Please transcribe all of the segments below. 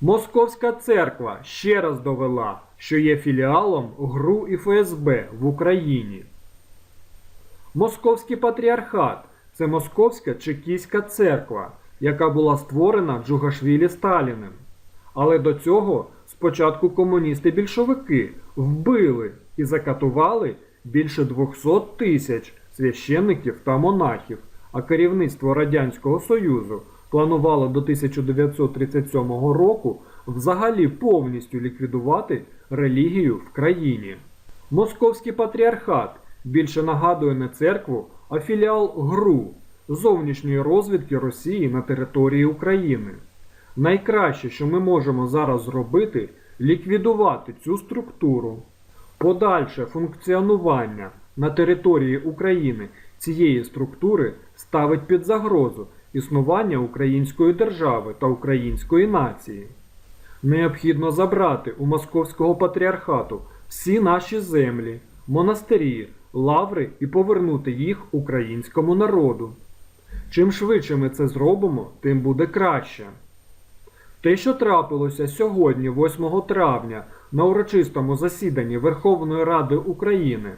Московська церква ще раз довела, що є філіалом ГРУ і ФСБ в Україні. Московський патріархат це Московська Чекійська церква, яка була створена Джугашвілі Сталіним. Але до цього спочатку комуністи-більшовики вбили і закатували більше 200 тисяч священників та монахів, а керівництво Радянського Союзу планувало до 1937 року взагалі повністю ліквідувати релігію в країні. Московський патріархат більше нагадує не церкву, а філіал ГРУ зовнішньої розвідки Росії на території України. Найкраще, що ми можемо зараз зробити, ліквідувати цю структуру. Подальше функціонування на території України цієї структури ставить під загрозу існування української держави та української нації. Необхідно забрати у Московського патріархату всі наші землі, монастирі, лаври і повернути їх українському народу. Чим швидше ми це зробимо, тим буде краще. Те, що трапилося сьогодні, 8 травня, на урочистому засіданні Верховної Ради України,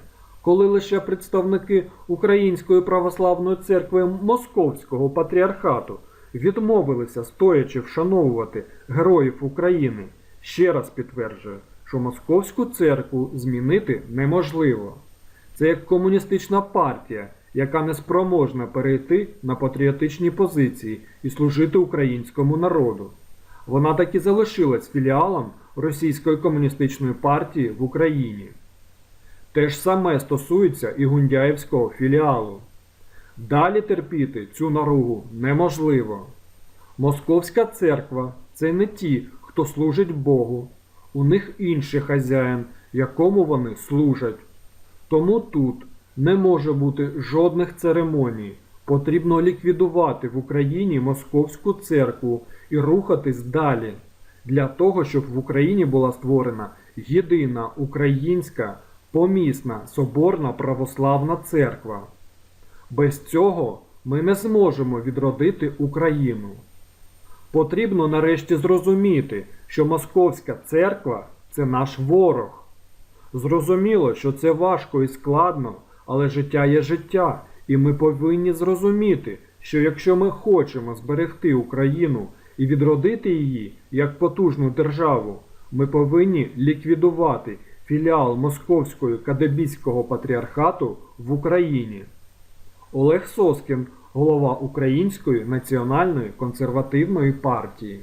коли лише представники Української православної церкви Московського патріархату відмовилися стоячи вшановувати героїв України, ще раз підтверджує, що Московську церкву змінити неможливо. Це як комуністична партія, яка не спроможна перейти на патріотичні позиції і служити українському народу. Вона так і залишилась філіалом Російської комуністичної партії в Україні. Те ж саме стосується і Гундяєвського філіалу. Далі терпіти цю наругу неможливо. Московська церква це не ті, хто служить Богу. У них інший хазяїн, якому вони служать. Тому тут не може бути жодних церемоній. Потрібно ліквідувати в Україні Московську церкву і рухатись далі для того, щоб в Україні була створена єдина українська помісна соборна православна церква. Без цього ми не зможемо відродити Україну. Потрібно нарешті зрозуміти, що Московська церква це наш ворог. Зрозуміло, що це важко і складно, але життя є життя, і ми повинні зрозуміти, що якщо ми хочемо зберегти Україну і відродити її як потужну державу, ми повинні ліквідувати філіал Московського кадебійського патріархату в Україні. Олег Соскін, голова Української національної консервативної партії.